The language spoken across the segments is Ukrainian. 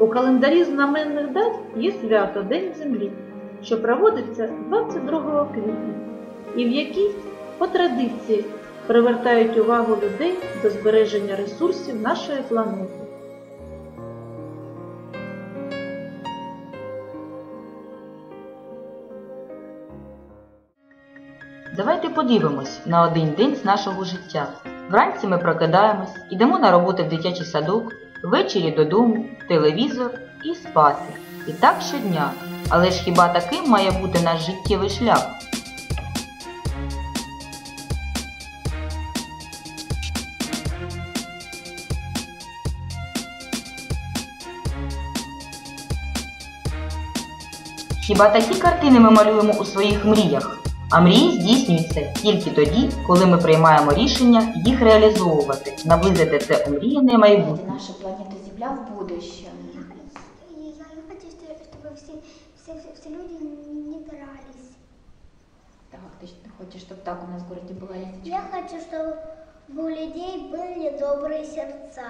У календарі знаменних дат є свято День Землі, що проводиться 22 квітня, і в якій, по традиції, привертають увагу людей до збереження ресурсів нашої планети. Давайте подивимось на один день з нашого життя. Вранці ми прокидаємось, ідемо на роботу в дитячий садок, ввечері додому, телевізор і спати. І так щодня. Але ж хіба таким має бути наш життєвий шлях? Хіба такі картини ми малюємо у своїх мріях? А мрії здійснюються тільки тоді, коли ми приймаємо рішення їх реалізовувати, наблизити це омріяне майбутнє. Наша планета Земля в будущем. Не знаю, я хочу, что- чтобы все, все, все, все люди не дрались. Так, ты, ты хочешь, чтобы так у нас в городе была Лисичка? Я хочу, чтобы у людей были добрые сердца.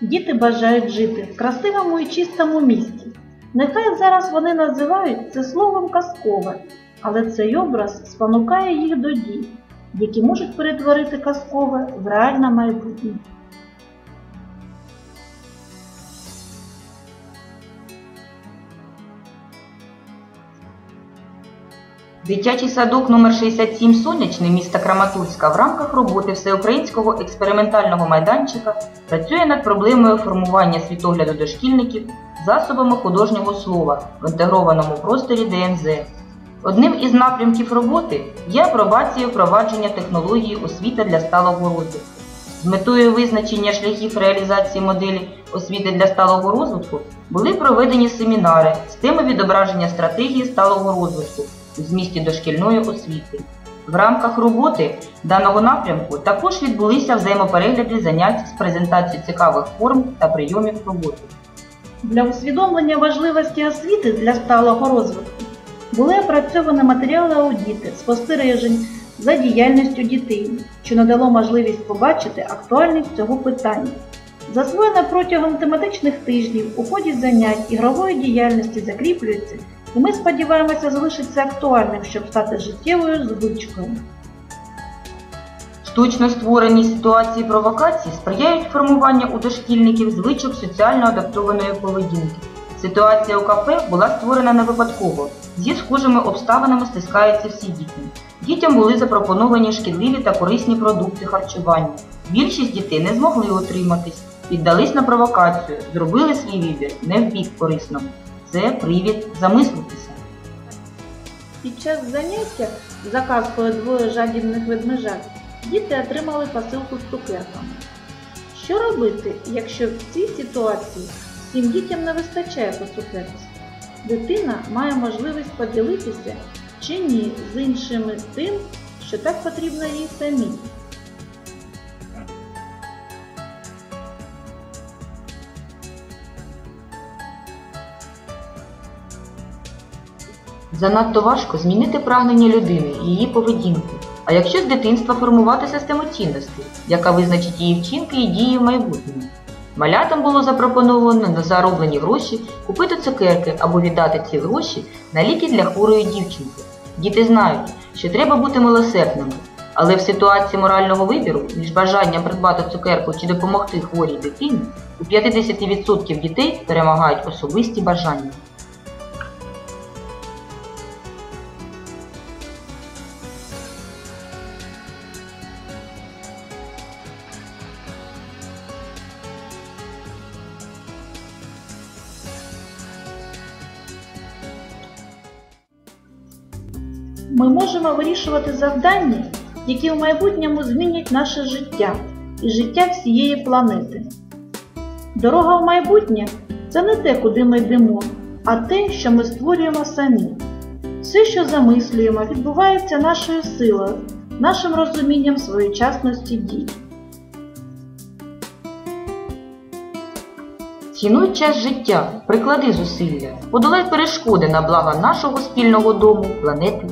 Діти бажають жити в красивому і чистому місті. Нехай зараз вони називають це словом казкове, але цей образ спонукає їх до дій, які можуть перетворити казкове в реальне майбутнє. Дитячий садок номер 67 Сонячний міста Краматорська в рамках роботи Всеукраїнського експериментального майданчика працює над проблемою формування світогляду дошкільників засобами художнього слова в інтегрованому просторі ДНЗ. Одним із напрямків роботи є апробація впровадження технології освіти для сталого розвитку. З метою визначення шляхів реалізації моделі освіти для сталого розвитку були проведені семінари з теми відображення стратегії сталого розвитку у змісті дошкільної освіти. В рамках роботи даного напрямку також відбулися взаємоперегляди занять з презентацією цікавих форм та прийомів роботи. Для усвідомлення важливості освіти для сталого розвитку були опрацьовані матеріали аудіти, спостережень за діяльністю дітей, що надало можливість побачити актуальність цього питання. Засвоєне протягом тематичних тижнів у ході занять ігрової діяльності закріплюється, і ми сподіваємося залишиться актуальним, щоб стати життєвою звичкою. Штучно створені ситуації провокацій сприяють формуванню у дошкільників звичок соціально адаптованої поведінки. Ситуація у кафе була створена не випадково. Зі схожими обставинами стискаються всі діти. Дітям були запропоновані шкідливі та корисні продукти харчування. Більшість дітей не змогли утриматись, піддались на провокацію, зробили свій вибір не в бік корисного. Це привід замислитися. Під час заняття за казкою двоє жадібних ведмежат діти отримали посилку з цукерками. Що робити, якщо в цій ситуації всім дітям не вистачає по цукерці? Дитина має можливість поділитися чи ні з іншими тим, що так потрібно їй самій. Занадто важко змінити прагнення людини і її поведінку. А якщо з дитинства формувати систему цінностей, яка визначить її вчинки і дії в майбутньому? Малятам було запропоновано на зароблені гроші купити цукерки або віддати ці гроші на ліки для хворої дівчинки. Діти знають, що треба бути милосердними, але в ситуації морального вибіру між бажанням придбати цукерку чи допомогти хворій дитині у 50% дітей перемагають особисті бажання. Ми можемо вирішувати завдання, які в майбутньому змінять наше життя і життя всієї планети. Дорога в майбутнє це не те, куди ми йдемо, а те, що ми створюємо самі. Все, що замислюємо, відбувається нашою силою, нашим розумінням своєчасності дій. Цінуй час життя, приклади зусилля, подолай перешкоди на благо нашого спільного дому, планети